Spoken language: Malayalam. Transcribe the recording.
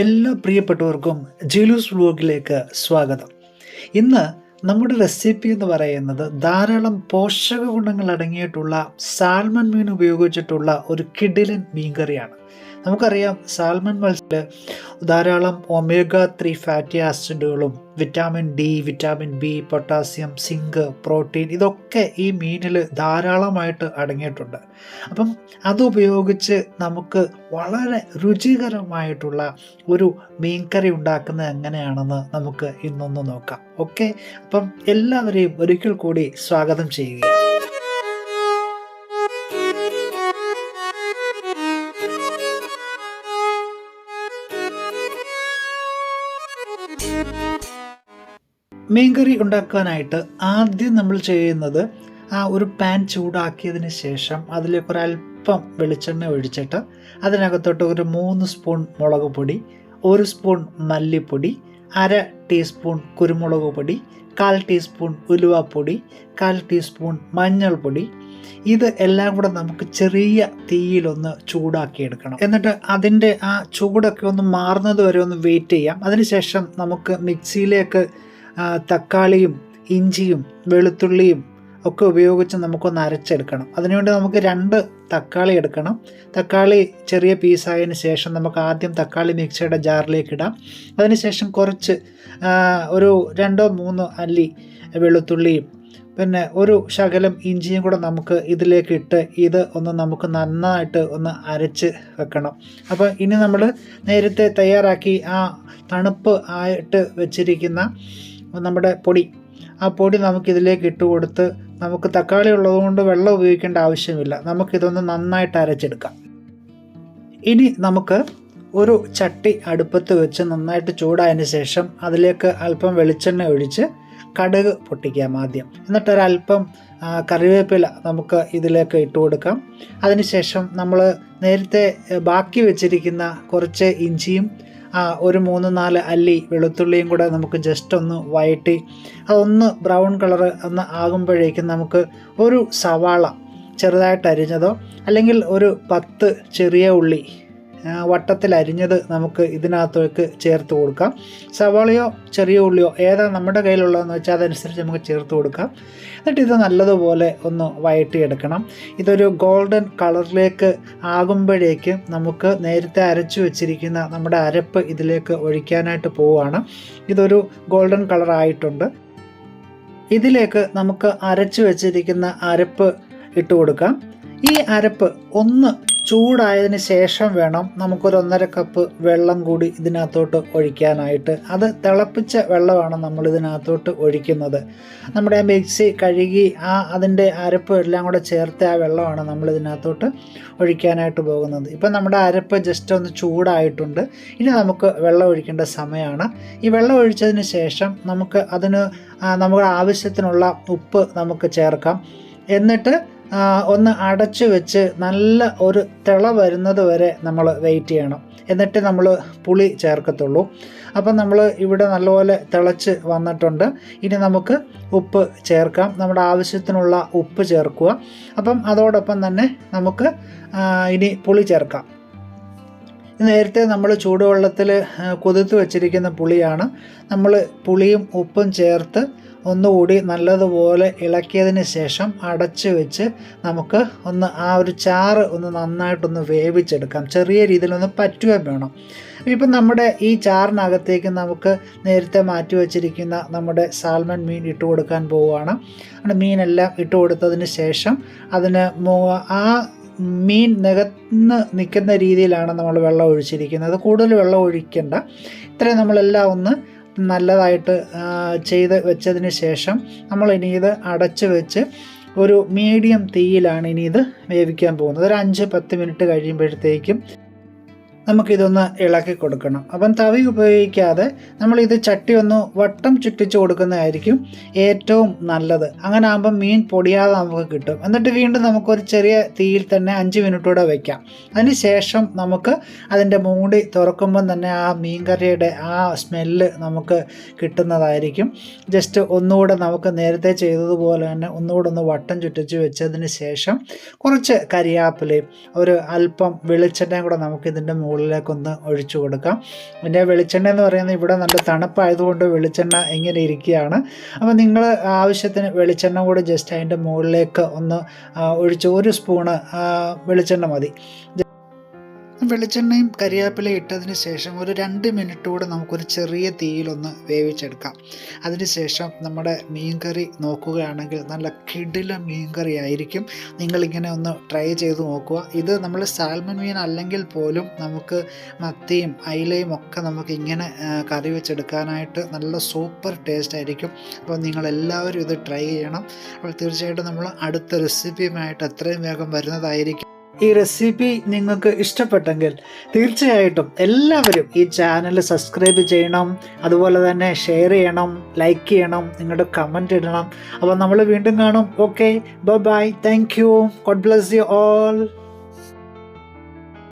എല്ലാ പ്രിയപ്പെട്ടവർക്കും ജൂലൂസ് വ്ലോഗിലേക്ക് സ്വാഗതം. ഇന്ന് നമ്മുടെ റെസിപ്പി എന്ന് പറയുന്നത് ധാരാളം പോഷക ഗുണങ്ങൾ അടങ്ങിയിട്ടുള്ള സാൽമൺ മീൻ ഉപയോഗിച്ചിട്ടുള്ള ഒരു കിഡിലൻ മീൻകറിയാണ്. നമുക്കറിയാം സാൽമൺ മത്സ്യത്തിൽ ധാരാളം omega three fatty ആസിഡുകളും vitamin D vitamin B potassium zinc protein ഇതൊക്കെ ഈ മീനിൽ ധാരാളമായിട്ട് അടങ്ങിയിട്ടുണ്ട്. അപ്പം അതുപയോഗിച്ച് നമുക്ക് വളരെ രുചികരമായിട്ടുള്ള ഒരു മീൻകറി ഉണ്ടാക്കുന്നത് എങ്ങനെയാണെന്ന് നമുക്ക് ഇന്നൊന്ന് നോക്കാം. ഓക്കെ അപ്പം എല്ലാവരെയും ഒരിക്കൽ കൂടി സ്വാഗതം ചെയ്യുക മീൻകറി ഉണ്ടാക്കാനായിട്ട് ആദ്യം നമ്മൾ ചെയ്യുന്നത് ആ ഒരു പാൻ ചൂടാക്കിയതിന് ശേഷം അതിലേക്ക് ഒരല്പം വെളിച്ചെണ്ണ ഒഴിച്ചിട്ട് അതിനകത്തോട്ട് ഒരു മൂന്ന് സ്പൂൺ മുളക് പൊടി ഒരു സ്പൂൺ മല്ലിപ്പൊടി അര ടീസ്പൂൺ കുരുമുളക് പൊടി കാൽ ടീസ്പൂൺ ഉലുവാപ്പൊടി കാൽ ടീസ്പൂൺ മഞ്ഞൾപ്പൊടി. ഇത് എല്ലാം കൂടെ നമുക്ക് ചെറിയ തീയിലൊന്ന് ചൂടാക്കിയെടുക്കണം. എന്നിട്ട് അതിന്റെ ആ ചൂടൊക്കെ ഒന്ന് മാറുന്നത് വരെ ഒന്ന് വെയിറ്റ് ചെയ്യാം. അതിനുശേഷം നമുക്ക് മിക്സിയിലേക്ക് തക്കാളിയും ഇഞ്ചിയും വെളുത്തുള്ളിയും ഒക്കെ ഉപയോഗിച്ച് നമുക്കൊന്ന് അരച്ചെടുക്കണം. അതിനുവേണ്ടി നമുക്ക് രണ്ട് തക്കാളി എടുക്കണം. തക്കാളി ചെറിയ പീസായതിനു ശേഷം നമുക്ക് ആദ്യം തക്കാളി മിക്സിയുടെ ജാറിലേക്ക് ഇടാം. അതിനുശേഷം കുറച്ച് ഒരു രണ്ടോ മൂന്നോ അല്ലി വെളുത്തുള്ളിയും പിന്നെ ഒരു ശകലം ഇഞ്ചിയും കൂടെ നമുക്ക് ഇതിലേക്ക് ഇട്ട് ഇത് ഒന്ന് നമുക്ക് നന്നായിട്ട് ഒന്ന് അരച്ച് വെക്കണം. അപ്പോൾ ഇനി നമ്മൾ നേരത്തെ തയ്യാറാക്കി ആ തണുപ്പ് ആയിട്ട് വെച്ചിരിക്കുന്ന നമ്മുടെ പൊടി. ആ പൊടി നമുക്കിതിലേക്ക് ഇട്ട് കൊടുത്ത് നമുക്ക് തക്കാളി ഉള്ളതുകൊണ്ട് വെള്ളം ഉപയോഗിക്കേണ്ട ആവശ്യമില്ല. നമുക്കിതൊന്ന് നന്നായിട്ട് അരച്ചെടുക്കാം. ഇനി നമുക്ക് ഒരു ചട്ടി അടുപ്പത്ത് വെച്ച് നന്നായിട്ട് ചൂടായതിന് ശേഷം അതിലേക്ക് അല്പം വെളിച്ചെണ്ണ ഒഴിച്ച് കടുക് പൊട്ടിക്കാം ആദ്യം. എന്നിട്ട് ഒരല്പം കറിവേപ്പില നമുക്ക് ഇതിലേക്ക് ഇട്ട് കൊടുക്കാം. അതിനുശേഷം നമ്മൾ നേരത്തെ ബാക്കി വെച്ചിരിക്കുന്ന കുറച്ച് ഇഞ്ചിയും ആ, ഒരു മൂന്ന് നാല് അല്ലി വെളുത്തുള്ളിയും കൂടെ നമുക്ക് ജസ്റ്റ് ഒന്ന് വഴറ്റി അതൊന്ന് ബ്രൗൺ കളർ ഒന്ന് ആകുമ്പോഴേക്കും നമുക്ക് ഒരു സവാള ചെറുതായിട്ട് അരിഞ്ഞതോ അല്ലെങ്കിൽ ഒരു പത്ത് ചെറിയ ഉള്ളി വട്ടത്തിൽ അരിഞ്ഞത് നമുക്ക് ഇതിനകത്തേക്ക് ചേർത്ത് കൊടുക്കാം. സവാളയോ ചെറിയ ഉള്ളിയോ ഏതാ നമ്മുടെ കയ്യിലുള്ളതെന്ന് വെച്ചാൽ അതനുസരിച്ച് നമുക്ക് ചേർത്ത് കൊടുക്കാം. എന്നിട്ട് ഇത് നല്ലതുപോലെ ഒന്ന് വഴറ്റിയെടുക്കണം ഇതൊരു ഗോൾഡൻ കളറിലേക്ക് ആകുമ്പോഴേക്കും നമുക്ക് നേരത്തെ അരച്ചു വെച്ചിരിക്കുന്ന നമ്മുടെ അരപ്പ് ഇതിലേക്ക് ഒഴിക്കാനായിട്ട് പോവുകയാണ് ഇതൊരു ഗോൾഡൻ കളർ ആയിട്ടുണ്ട് ഇതിലേക്ക് നമുക്ക് അരച്ചു വെച്ചിരിക്കുന്ന അരപ്പ് ഇട്ട് കൊടുക്കാം. ഈ അരപ്പ് ഒന്ന് ചൂടായതിന് ശേഷം വേണം നമുക്കൊരു ഒന്നര കപ്പ് വെള്ളം കൂടി ഇതിനകത്തോട്ട് ഒഴിക്കാനായിട്ട്. അത് തിളപ്പിച്ച വെള്ളമാണ് നമ്മൾ ഇതിനകത്തോട്ട് ഒഴിക്കുന്നത്. നമ്മുടെ ആ മിക്സി കഴുകി ആ അതിന്റെ അരപ്പ് എല്ലാം കൂടെ ചേർത്ത് ആ വെള്ളമാണ് നമ്മൾ ഇതിനകത്തോട്ട് ഒഴിക്കാനായിട്ട് പോകുന്നത്. ഇപ്പം നമ്മുടെ അരപ്പ് ജസ്റ്റ് ഒന്ന് ചൂടായിട്ടുണ്ട്. ഇനി നമുക്ക് വെള്ളം ഒഴിക്കേണ്ട സമയമാണ്. ഈ വെള്ളം ഒഴിച്ചതിന് ശേഷം നമുക്ക് അതിന് നമ്മുടെ ആവശ്യത്തിനുള്ള ഉപ്പ് നമുക്ക് ചേർക്കാം. എന്നിട്ട് ഒന്ന് അടച്ചു വെച്ച് നല്ല ഒരു തിള വരുന്നത് വരെ നമ്മൾ വെയിറ്റ് ചെയ്യണം. എന്നിട്ട് നമ്മൾ പുളി ചേർക്കത്തുള്ളൂ. അപ്പം നമ്മൾ ഇവിടെ നല്ലപോലെ തിളച്ച് വന്നിട്ടുണ്ട്. ഇനി നമുക്ക് ഉപ്പ് ചേർക്കാം. നമ്മുടെ ആവശ്യത്തിനുള്ള ഉപ്പ് ചേർക്കുക. അപ്പം അതോടൊപ്പം തന്നെ നമുക്ക് ഇനി പുളി ചേർക്കാം. നേരത്തെ നമ്മൾ ചൂടുവെള്ളത്തിൽ കുതിർത്ത് വെച്ചിരിക്കുന്ന പുളിയാണ്. നമ്മൾ പുളിയും ഉപ്പും ചേർത്ത് ഒന്നുകൂടി നല്ലതുപോലെ ഇളക്കിയതിന് ശേഷം അടച്ച് വെച്ച് നമുക്ക് ഒന്ന് ആ ഒരു ചാറ് ഒന്ന് നന്നായിട്ടൊന്ന് വേവിച്ചെടുക്കാം. ചെറിയ രീതിയിലൊന്ന് പറ്റുകയും വേണം. ഇപ്പം നമ്മുടെ ഈ ചാറിനകത്തേക്ക് നമുക്ക് നേരത്തെ മാറ്റി വച്ചിരിക്കുന്ന നമ്മുടെ സാൽമൺ മീൻ ഇട്ട് കൊടുക്കാൻ പോവുകയാണ്. മീനെല്ലാം ഇട്ട് കൊടുത്തതിന് ശേഷം അതിന് ആ മീൻ നികന്ന് നിൽക്കുന്ന രീതിയിലാണ് നമ്മൾ വെള്ളം ഒഴിച്ചിരിക്കുന്നത്. കൂടുതൽ വെള്ളം ഒഴിക്കേണ്ട. ഇത്രയും നമ്മളെല്ലാം ഒന്ന് നല്ലതായിട്ട് ചെയ്ത് വെച്ചതിന് ശേഷം നമ്മൾ ഇനി ഇത് അടച്ച് വെച്ച് ഒരു മീഡിയം തീയിലാണ് ഇനി ഇത് വേവിക്കാൻ പോകുന്നത്. ഒരു അഞ്ച് പത്ത് മിനിറ്റ് കഴിയുമ്പോഴത്തേക്കും നമുക്കിതൊന്ന് ഇളക്കി കൊടുക്കണം. അപ്പം തവി ഉപയോഗിക്കാതെ നമ്മളിത് ചട്ടി ഒന്ന് വട്ടം ചുറ്റിച്ച് കൊടുക്കുന്നതായിരിക്കും ഏറ്റവും നല്ലത്. അങ്ങനെ ആകുമ്പോൾ മീൻ പൊടിയാതെ നമുക്ക് കിട്ടും. എന്നിട്ട് വീണ്ടും നമുക്കൊരു ചെറിയ തീയിൽ തന്നെ അഞ്ച് മിനിറ്റ് കൂടെ വയ്ക്കാം അതിന് ശേഷം നമുക്ക് അതിന്റെ മൂടി തുറക്കുമ്പം തന്നെ ആ മീൻ കറിയുടെ ആ സ്മെല്ല് നമുക്ക് കിട്ടുന്നതായിരിക്കും. ജസ്റ്റ് ഒന്നുകൂടെ നമുക്ക് നേരത്തെ ചെയ്തതുപോലെ തന്നെ ഒന്നുകൂടെ ഒന്ന് വട്ടം ചുറ്റിച്ച് വെച്ചതിന് ശേഷം കുറച്ച് കരിയാപ്പിലയും ഒരു അല്പം വെളിച്ചെണ്ണയും കൂടെ നമുക്ക് ഇതിന്റെ മുകളിൽ മുകളിലേക്കൊന്ന് ഒഴിച്ചു കൊടുക്കാം. പിന്നെ വെളിച്ചെണ്ണ എന്ന് പറയുന്നത് ഇവിടെ നല്ല തണുപ്പായതുകൊണ്ട് വെളിച്ചെണ്ണ ഇങ്ങനെ ഇരിക്കുകയാണ്. അപ്പോൾ നിങ്ങൾ ആവശ്യത്തിന് വെളിച്ചെണ്ണ കൂടി ജസ്റ്റ് അതിന്റെ മുകളിലേക്ക് ഒന്ന് ഒഴിച്ച് ഒരു സ്പൂണ് വെളിച്ചെണ്ണ മതി. വെളിച്ചെണ്ണയും കരിയാപ്പില ഇട്ടതിന് ശേഷം ഒരു രണ്ട് മിനിറ്റ് കൂടെ നമുക്കൊരു ചെറിയ തീയിലൊന്ന് വേവിച്ചെടുക്കാം. അതിനുശേഷം നമ്മുടെ മീൻകറി നോക്കുകയാണെങ്കിൽ നല്ല കിടില മീൻകറി ആയിരിക്കും. നിങ്ങളിങ്ങനെ ഒന്ന് ട്രൈ ചെയ്ത് നോക്കുക. ഇത് നമ്മൾ സാൽമൺ മീൻ അല്ലെങ്കിൽ പോലും നമുക്ക് മത്തിയും അയിലയും ഒക്കെ നമുക്ക് ഇങ്ങനെ കറി വെച്ചെടുക്കാനായിട്ട് നല്ല സൂപ്പർ ടേസ്റ്റ് ആയിരിക്കും. അപ്പോൾ നിങ്ങളെല്ലാവരും ഇത് ട്രൈ ചെയ്യണം. അപ്പോൾ തീർച്ചയായിട്ടും നമ്മൾ അടുത്ത റെസിപ്പിയുമായിട്ട് എത്രയും വേഗം വരുന്നതായിരിക്കും. ഈ റെസിപ്പി നിങ്ങൾക്ക് ഇഷ്ടപ്പെട്ടെങ്കിൽ തീർച്ചയായിട്ടും എല്ലാവരും ഈ ചാനൽ സബ്സ്ക്രൈബ് ചെയ്യണം. അതുപോലെ തന്നെ ഷെയർ ചെയ്യണം ലൈക്ക് ചെയ്യണം നിങ്ങളുടെ കമന്റ് ഇടണം. അപ്പോൾ നമ്മൾ വീണ്ടും കാണും. Okay bye bye thank you God bless you all